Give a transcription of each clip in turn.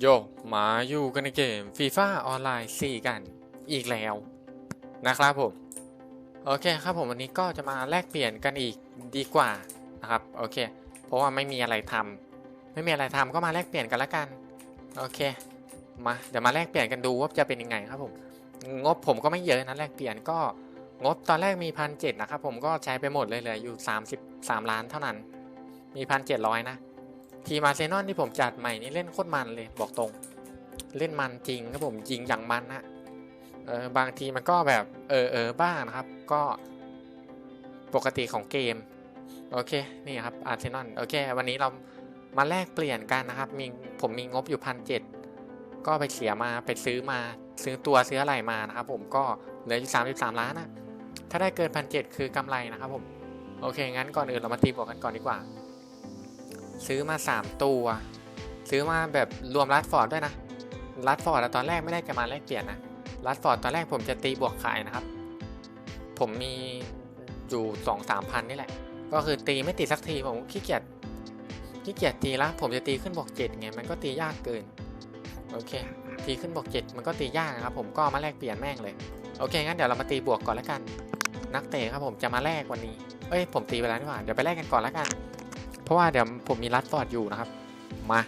โยมาอยู่กันในเกมฟีฟ่าออนไลน์4กันอีกแล้วนะครับผม โอเคครับผมวันนี้ก็จะมาแลกเปลี่ยนกันอีกดีกว่านะครับโอเค เพราะว่าไม่มีอะไรทำไม่มีอะไรทำก็มาแลกเปลี่ยนกันละกันโอเคมาเดี๋ยวมาแลกเปลี่ยนกันดูว่าจะเป็นยังไงครับผม งบผมก็ไม่เยอะนะแลกเปลี่ยนก็งบตอนแรกมีพันเจ็ดนะครับผมก็ใช้ไปหมดเลยเหลืออยู่ 33 ล้านเท่านั้น มีพันเจ็ดร้อยนะ ทีมอาร์เซนอลที่ผมจัดใหม่นี่เล่นโคตรมันเลยบอกตรง เล่นมันจริงครับผมยิงอย่างมันนะเออบางทีมันก็แบบเออเออบ้างนะครับ ก็ปกติของเกม โอเค นี่ครับอาร์เซนอลโอเค วันนี้เรามาแลกเปลี่ยนกันนะครับ มีผมมีงบอยู่พันเจ็ดก็ไปเสียมาไปซื้อมาซื้อตัวซื้ออะไรมานะครับ ผมก็เหลืออยู่สามสิบสามล้านนะถ้าได้เกินพันเจ็ดคือกำไรนะครับผม โอเค งั้นก่อนอื่นเรามาตีบวกกันก่อนดีกว่า ซื้อมา 3 ตัว ซื้อมาแบบรวมรัดฟอร์ดด้วยนะรัดฟอร์ดตอนแรกไม่ได้จะมาแลกเปลี่ยนนะรัดฟอร์ดตอนแรกผมจะตีบวกขายนะครับ ผมมีอยู่สองสามพันนี่แหละ ก็คือตีไม่ติดสักทีผมขี้เกียจขี้เกียจตีละผมจะตีขึ้นบวกเจ็ดไงมันก็ตียากเกินโอเคตีขึ้นบวกเจ็ดมันก็ตียากนะครับผมก็มาแลกเปลี่ยนแม่งเลยโอเคงั้นเดี๋ยวเรามาตีบวกก่อนแล้วกัน นักเตะครับผมจะมาแลกวันนี้เอ้ยผมตีไปแล้วนี่หว่าเดี๋ยวไปแลกกันก่อนแล้วกัน เพราะว่าเดี๋ยวผมมีรัดฟอร์ดอยู่นะครับ มา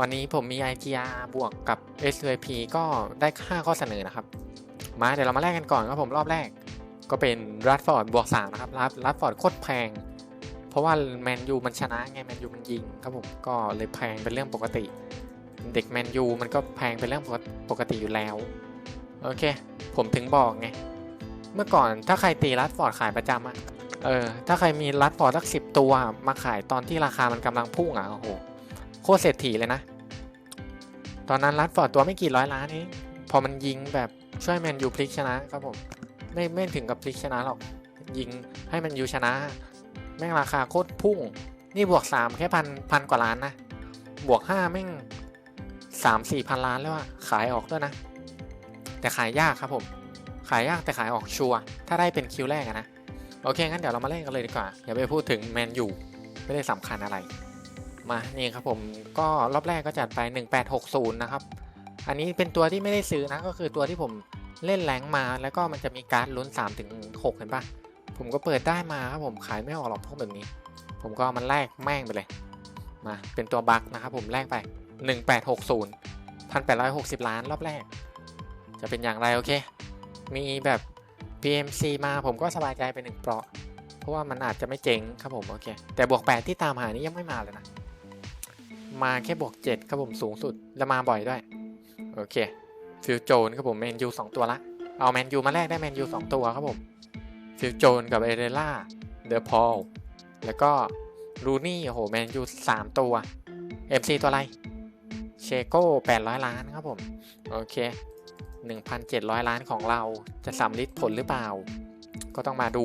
วันนี้ผมมี IGR บวกกับ SVP ก็ได้ค่าข้อเสนอนะครับ มาเดี๋ยวเรามาแลกกันก่อนครับผมรอบแรก ก็เป็นรัดฟอร์ดบวก3นะครับรัดรัดฟอร์ดโคตรแพง เพราะว่าแมนยูมันชนะไงแมนยูมันยิงครับผมก็เลยแพงเป็นเรื่องปกติ เด็กแมนยูมันก็แพงเป็นเรื่องปกติอยู่แล้วโอเค ผมถึงบอกไงเมื่อก่อนถ้าใครตีรัดฟอร์ดขายประจำอะ เออถ้าใครมีรัดฟอร์ดสักสิบตัวมาขายตอนที่ราคามันกำลังพุ่งอะโอ้โหโคตรเศรษฐีเลยนะ ตอนนั้นรัดฟอร์ดตัวไม่กี่ร้อยล้านเองพอมันยิงแบบช่วยแมนยูพลิกชนะครับผม ไม่ไม่ถึงกับพลิกชนะหรอก ยิงให้แมันยูชนะ แม่งราคาโคตรพุ่ง นี่บวกสามแค่พันพันกว่าล้านนะ บวกห้าแม่งสามสี่พันล้านแล้วอะขายออกด้วยนะ แต่ขายยากครับผม ขายยากแต่ขายออกชัวร์ ถ้าได้เป็นคิวแรกนะ โอเค งั้นเดี๋ยวเรามาเล่นกันเลยดีกว่าอย่าไปพูดถึงแมนยูไม่ได้สำคัญอะไร มานี่ครับผมก็รอบแรกก็จัดไป 1860 นะครับ อันนี้เป็นตัวที่ไม่ได้ซื้อนะก็คือตัวที่ผมเล่นแรงมาแล้วก็มันจะมีการ์ดลุ้น3ถึง6เห็นปะผมก็เปิดได้มาครับผมขายไม่ออกหรอกพวกแบบนี้ ผมก็มันแลกแม่งไปเลยมาเป็นตัวบัคนะครับผมแลกไป 1860 1860 ล้านรอบแรก จะเป็นอย่างไรโอเค มีแบบ PMC มาผมก็สบายใจไปหนึ่งเปราะ เพราะว่ามันอาจจะไม่เจ๋งครับผมโอเค แต่บวก 8 ที่ตามหานี่ยังไม่มาเลยนะ มาแค่บวก 7 ครับผมสูงสุด และมาบ่อยด้วย โอเคฟิวโจนครับผมแมนยูสตัวละ เอาแมนยูมาแลกได้แมนยูสตัวครับผมฟิวโจนกับเอเดล่าเดอะพอลแล้วก็รูนี่โอ้โหแมนยู3ตัว MC ตัวอะไรเชโก้800 ล้านครับผม โอเค 1,700 ล้านของเราจะสำลิดผลหรือเปล่า ก็ต้องมาดู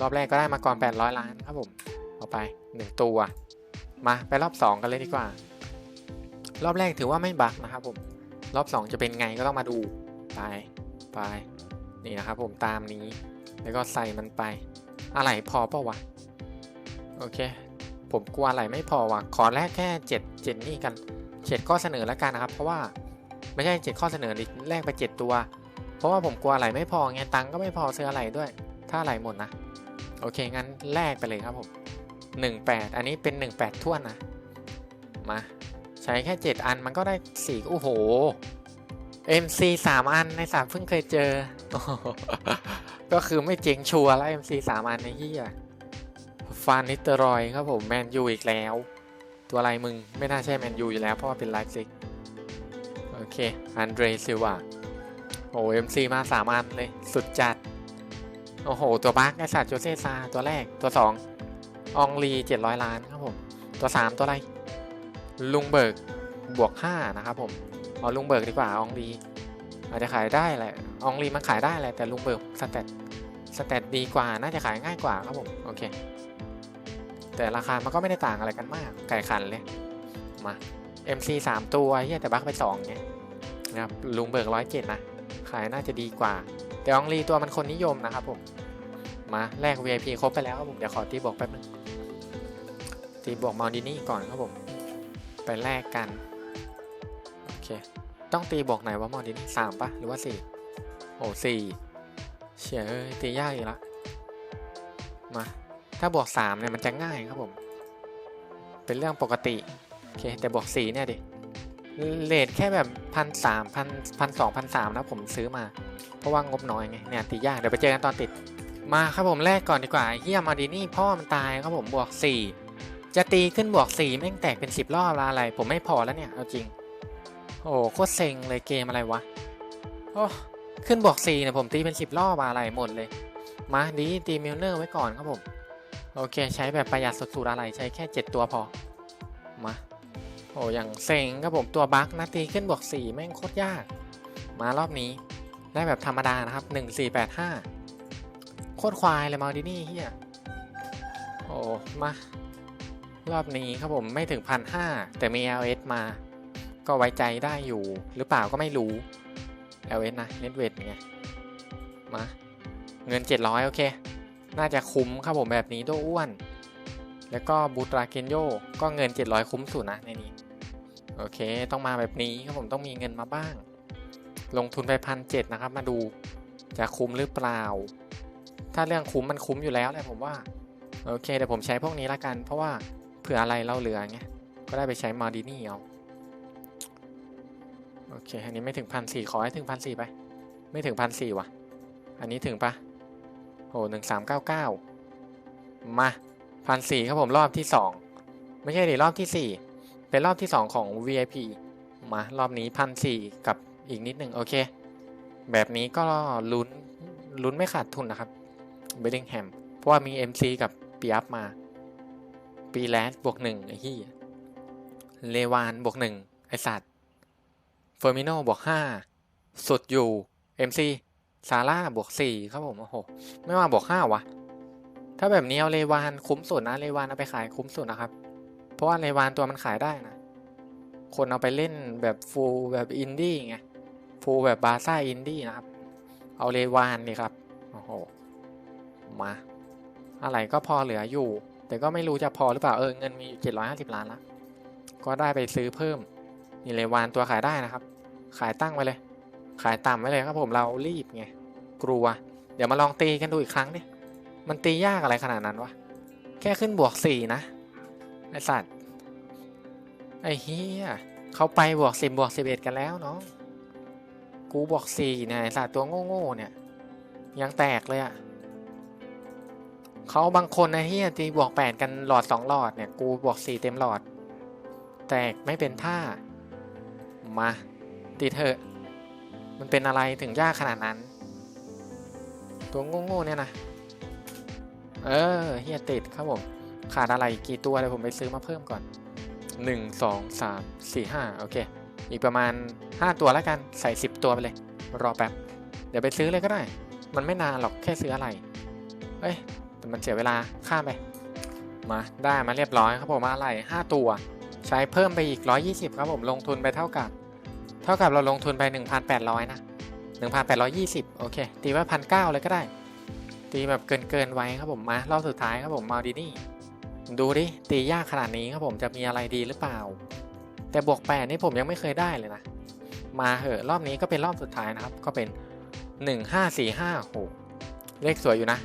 รอบแรกก็ได้มาก่อน 800 ล้านครับผมเอาไป 1 ตัว มาไปรอบ 2 กันเลยดีกว่า รอบแรกถือว่าไม่บักนะครับผม รอบ 2 จะเป็นไงก็ต้องมาดู ไป ไปนี่นะครับผมตามนี้ แล้วก็ใส่มันไป อะไรพอเปล่าวะ โอเค ผมกลัวอะไรไม่พอวะขอแลกแค่ 7 7 นี่กันเจ็ดข้อเสนอแล้วกันนะครับ เพราะว่า ไม่ใช่เจ็ดข้อเสนอแลกไปเจ็ดตัว เพราะว่าผมกลัวอะไรไม่พอไงตังก็ไม่พอซื้ออะไรด้วย ถ้าอะไรหมดนะ โอเค งั้นแลกไปเลยครับผม 18 อันนี้เป็น 18ท่วนนะ มา ใช้แค่ 7 อันมันก็ได้4โอ้โห MC 3 อันในสามเพิ่งเคยเจอ ก็คือไม่เจ๋งชัวร์แล้ว MC 3 อันในที่อะฟานนิตรอยครับผมแมนยูอีกแล้ว ตัวอะไรมึงไม่น่าใช่แมนยูอยู่แล้วเพราะว่าเป็นไลฟ์ซิก โอเค อันเดรซิวาโอ้เอ็มซีมาสามอันเลย สุดจัด โอ้โห ตัวบัคไอสัตว์โจเซซา ตัวแรก ตัวสองอองลีเจ็ดร้อยล้านครับผม ตัวสามตัวอะไร ลุงเบิร์กบวกห้านะครับผม เอาลุงเบิร์กดีกว่าอองลีอาจจะขายได้แหละอองลีมันขายได้แหละ แต่ลุงเบิร์กสแตทสแตทดีกว่า น่าจะขายง่ายกว่าครับผม โอเค แต่ราคามันก็ไม่ได้ต่างอะไรกันมาก ไก่ขันเลย มา MC 3 ตัวเฮียแต่บัคไป2ไงนะครับลุงเบิกร้อยเจ็ดนะ ขายน่าจะดีกว่า แต่อองลีตัวมันคนนิยมนะครับผม มาแลก VIP ครบไปแล้วครับผม เดี๋ยวขอตีบวกแป๊บนึงตีบวกมาดินี่ก่อนครับผม ไปแลกกัน โอเค ต้องตีบวกไหนวะมอดินสามปะหรือว่าสี่โอ้สี่เชี่ยเอ้ยตียากอีกละมาถ้าบวกสามเนี่ยมันจะง่ายครับผม เป็นเรื่องปกติ โอเค แต่บวกสี่เนี่ยดิเลทแค่แบบพันสามพันพันสองพันสามนะผมซื้อมา เพราะว่างบน้อยไงเนี่ยตียากเดี๋ยวไปเจอกันตอนติดมาครับผมแรกก่อนดีกว่าเฮียมาดีนี่พ่อมันตายครับผมบวกสี่จะตีขึ้นบวกสี่แม่งแตกเป็นสิบรอบละอะไร ผมไม่พอแล้วเนี่ยเอาจริง โอ้โหโคตรเซ็งเลยเกมอะไรวะโอ้ขึ้นบวกสี่เนี่ยผมตีเป็นสิบรอบอะไรหมดเลย มาดีตีมิลเนอร์ไว้ก่อนครับผม โอเค ใช้แบบประหยัดสุดๆอะไรใช้แค่ 7 ตัวพอมา โอ้อย่างเซ็งครับผมตัวบั๊กนะตีขึ้นบวก4แม่งโคตรยาก มารอบนี้ได้แบบธรรมดานะครับ 1485 โคตรควายเลยมาดินี่เฮียโอ้มารอบนี้ครับผมไม่ถึงพันห้าแต่มี LS มา ก็ไว้ใจได้อยู่หรือเปล่าก็ไม่รู้ LS นะเน็ตเวทไงมา เงิน 700 โอเค น่าจะคุ้มครับผมแบบนี้โดอ้วน แล้วก็บูตราเกนโยก็เงิน 700 คุ้มสุดนะในนี้ โอเค ต้องมาแบบนี้ครับผมต้องมีเงินมาบ้าง ลงทุนไปพันเนะครับ มาดูจะคุ้มหรือเปล่า ถ้าเรื่องคุ้มมันคุ้มอยู่แล้วแหละผมว่า โอเคเดี๋ยวผมใช้พวกนี้ละกัน เพราะว่าเผื่ออะไรเราเหลือไงก็ได้ไปใช้มาดินี่เอาโอเค อันนี้ไม่ถึงพันสี่ขอให้ถึงพันสี่ไป ไม่ถึงพันสี่ว่ะ อันนี้ถึงปะโอ้หนึ่งสามเก้าเก้ามา พันสี่ครับผมรอบที่สองไม่ใช่ดิรอบที่สี่เป็นรอบที่สองของ VIP มารอบนี้พันสี่กับอีกนิดหนึ่งโอเค แบบนี้ก็ลุ้นลุ้นไม่ขาดทุนนะครับเบลลิงแฮมเพราะว่ามี MC กับปีอัพมา ปีแลสบวกหนึ่งไอ้ที่เลวานบวกหนึ่งไอสัตว์เฟอร์มิโนบวกห้าสุดอยู่ MC ซาร่าบวกสี่ครับผมโอ้โห ไม่มาบวกห้าวะ ถ้าแบบนี้เอาเลวานคุ้มสุดนะเลวานเอาไปขายคุ้มสุดนะครับ เพราะว่าเลวานตัวมันขายได้นะ คนเอาไปเล่นแบบฟูลแบบอินดี้ไง ฟูลแบบบาซ่าอินดี้นะครับ เอาเลวานนี่ครับ โอ้โห มา อะไรก็พอเหลืออยู่ แต่ก็ไม่รู้จะพอหรือเปล่า เออเงินมีอยู่เจ็ดร้อยห้าสิบล้านละก็ได้ไปซื้อเพิ่ม นี่เลวานตัวขายได้นะครับ ขายตั้งไว้เลย ขายต่ำไว้เลยครับผม เรารีบไง กลัว เดี๋ยวมาลองตีกันดูอีกครั้งดิ มันตียากอะไรขนาดนั้นวะ แค่ขึ้นบวกสี่นะ ไอสัตว์ ไอเฮียเขาไปบวกสิบบวกสิบเอ็ดกันแล้วเนาะกูบวกสี่เนี่ยไอสัตว์ตัวโง่ๆเนี่ย ยังแตกเลยอะเขาบางคนนะเฮียตีบวกแปดกันหลอดสองหลอดเนี่ย กูบวกสี่เต็มหลอด แตกไม่เป็นท่า มาตีเถอะ มันเป็นอะไรถึงยากขนาดนั้น ตัวโง่ๆเนี่ยนะ เออเฮียติดครับผม ขาดอะไรกี่ตัวเดี๋ยวผมไปซื้อมาเพิ่มก่อน 1 2 3 4 5 โอเค อีกประมาณ 5 ตัวแล้วกันใส่ 10 ตัวไปเลย รอแป๊บ เดี๋ยวไปซื้อเลยก็ได้ มันไม่นานหรอกแค่ซื้ออะไรเอ้ยแต่มันเสียเวลาข้ามไป มาได้มาเรียบร้อยครับผมอะไร 5 ตัว ใช้เพิ่มไปอีก 120 ครับผมลงทุนไปเท่ากับ เท่ากับเราลงทุนไป 1,800 นะ 1,820 โอเค ตีว่าพันเเลยก็ได้ ตีแบบเกินเกินๆไว้ครับผมมารอบสุดท้ายครับผมมาดินี่ ดูดิตียากขนาดนี้ครับผมจะมีอะไรดีหรือเปล่า แต่บวกแปดนี่ผมยังไม่เคยได้เลยนะ มาเหอะรอบนี้ก็เป็นรอบสุดท้ายนะครับ ก็เป็น1545โหเลขสวยอยู่นะ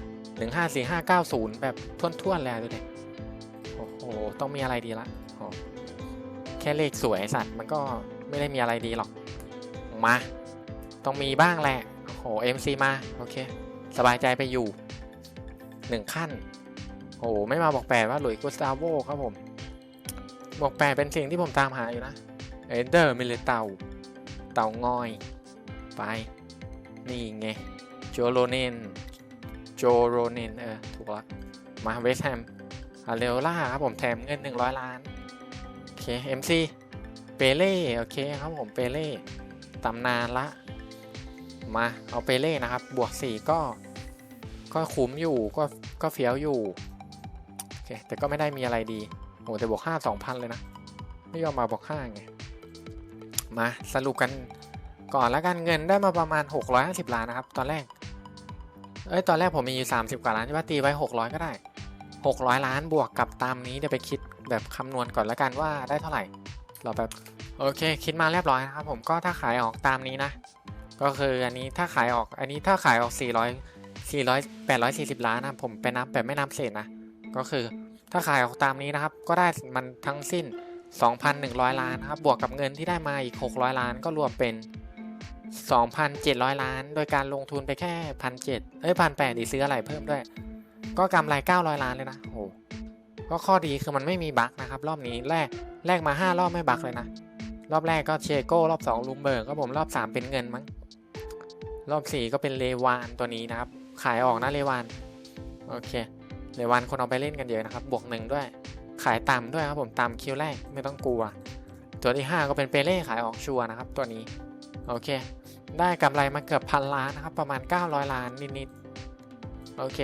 154590แบบท่วนๆเลยดูดิโอ้โหต้องมีอะไรดีละโอ้แค่เลขสวยสัตว์มันก็ไม่ได้มีอะไรดีหรอกมา ต้องมีบ้างแหละโอ้โห MC มา โอเค สบายใจไปอยู่หนึ่งขั้น โอ้โหไม่มาบอกแปดว่าหลุยกุสตาโวครับผม บอกแปดเป็นสิ่งที่ผมตามหาอยู่นะเอเดอร์มิเลเตาเตางอย ไป นี่ไง โจโรเนน โจโรเนน เออ ถูกละมาเวสแฮมอาเรโอล่าครับผมแถมเงิน 100 ล้าน โอเค MC เปเล่ โอเคครับผม เปเล่ ตำนานละ มาเอาเปเล่นะครับ บวก 4 ก็ก็คุ้มอยู่ก็ก็เฟี้ยวอยู่โอเคแต่ก็ไม่ได้มีอะไรดีโหแต่บวก 5 2,000 เลยนะ ไม่ยอมมาบวก5ไงมาสรุปกันก่อนแล้วกันเงินได้มาประมาณ 650 ล้านนะครับ ตอนแรก เอ้ย ตอนแรกผมมีอยู่ 30 กว่าล้านใช่ปะตีไว้ 600 ก็ได้ 600 ล้านบวกกับตามนี้ เดี๋ยวไปคิดแบบคำนวณก่อนแล้วกันว่าได้เท่าไหร่ เรอแบบ โอเค คิดมาเรียบร้อยนะครับผมก็ถ้าขายออกตามนี้นะ ก็คืออันนี้ถ้าขายออกอันนี้ถ้าขายออก 400 400 840 ล้านนะผมไปนับแบบไม่นับเศษนะ ก็คือถ้าขายออกตามนี้นะครับ ก็ได้มันทั้งสิ้น 2,100 ล้านนะครับ บวกกับเงินที่ได้มาอีก 600 ล้านก็รวมเป็น 2,700 ล้าน โดยการลงทุนไปแค่พันเจ็ดเอ้ยพันแปดดีซื้ออะไรเพิ่มด้วย ก็กำไร 900 ล้านเลยนะโอ้โหก็ข้อดีคือมันไม่มีบั๊กนะครับ รอบนี้แรกแรกมา 5 รอบไม่บั๊กเลยนะ รอบแรกก็เชโก้รอบ2ลูมเบิร์กก็ผมรอบ 3 เป็นเงินมั้ง รอบ4ก็เป็นเลวานตัวนี้นะครับ ขายออกนะเลวาน โอเค เลวานคนเอาไปเล่นกันเยอะนะครับ บวกหนึ่งด้วย ขายต่ำด้วยครับผมตามคิวแรกไม่ต้องกลัว ตัวที่ 5 ก็เป็นเปเล่ขายออกชัวนะครับ ตัวนี้ โอเค ได้กำไรมาเกือบพันล้านนะครับ ประมาณ 900 ล้านนิดๆ โอเค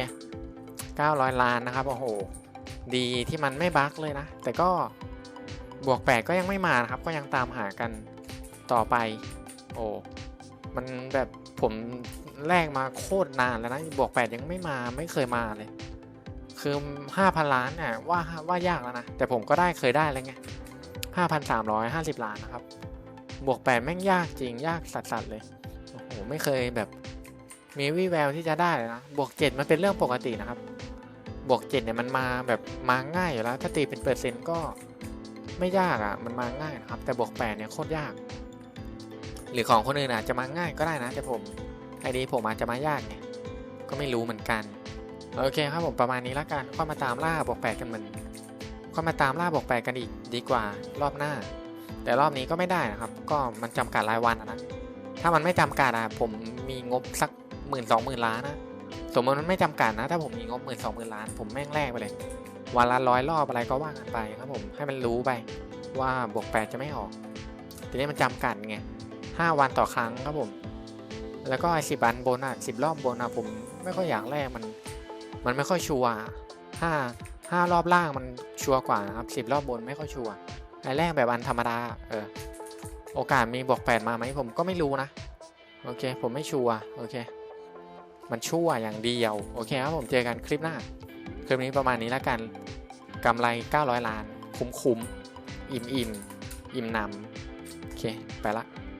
900 ล้านนะครับ โอ้โห ดีที่มันไม่บั๊กเลยนะ แต่ก็บวก 8 ก็ยังไม่มานะครับ ก็ยังตามหากันต่อไป โอ้ มันแบบ ผมแลกมาโคตรนานแล้วนะบวก8ยังไม่มาไม่เคยมาเลย คือ5,000ล้านเนี่ยว่าว่ายากแล้วนะ แต่ผมก็ได้เคยได้แล้วไง5,350ล้านนะครับ บวก8แม่งยากจริงยากสัสๆเลย โอ้โห ไม่เคยแบบมีวี่แววที่จะได้เลยนะ บวก7มันเป็นเรื่องปกตินะครับ บวก7เนี่ยมันมาแบบมาง่ายอยู่แล้ว ถ้าตีเป็นเปอร์เซ็นต์ก็ไม่ยากอะ่ะ มันมาง่ายนะครับ แต่บวก8เนี่ยโคตรยาก หรือของคนอื่นอาจจะมาง่ายก็ได้นะแต่ผมไอดีผมอาจจะมายากไงก็ไม่รู้เหมือนกันโอเคครับผมประมาณนี้ละกันค่อยมาตามล่าบวก8กันเหมือนค่อยมาตามล่าบวก8กันอีกดีกว่ารอบหน้า แต่รอบนี้ก็ไม่ได้นะครับ ก็มันจำกัดรายวันนะถ้ามันไม่จำกัดอะผมมีงบสักหมื่นสองหมื่นล้านนะสมมติมันไม่จำกัดนะ ถ้าผมมีงบหมื่นสองหมื่นล้าน ผมแม่งแลกไปเลยวันละร้อยรอบอะไรก็ว่ากันไปครับผมให้มันรู้ไปว่าบวกแปดจะไม่ออก ทีนี้มันจำกัดไง ห้าวันต่อครั้งครับผม แล้วก็ไอ้สิบวันบนอะสิบรอบบนอะผมไม่ค่อยอยากแลกมัน มันไม่ค่อยชัวร์ห้าห้ารอบล่างมันชัวร์กว่านะครับสิบรอบบนไม่ค่อยชัวร์ไอ้แรกแบบอันธรรมดาเออโอกาสมีบวกแปดมาไหมผมก็ไม่รู้นะ โอเค ผมไม่ชัวร์โอเค มันชั่วอย่างเดียว โอเคครับผมเจอกันคลิปหน้า คลิปนี้ประมาณนี้แล้วกันกำไร 900 ล้าน คุ้มคุ้มอิ่มอิ่มอิ่มหนำโอเค ไปละ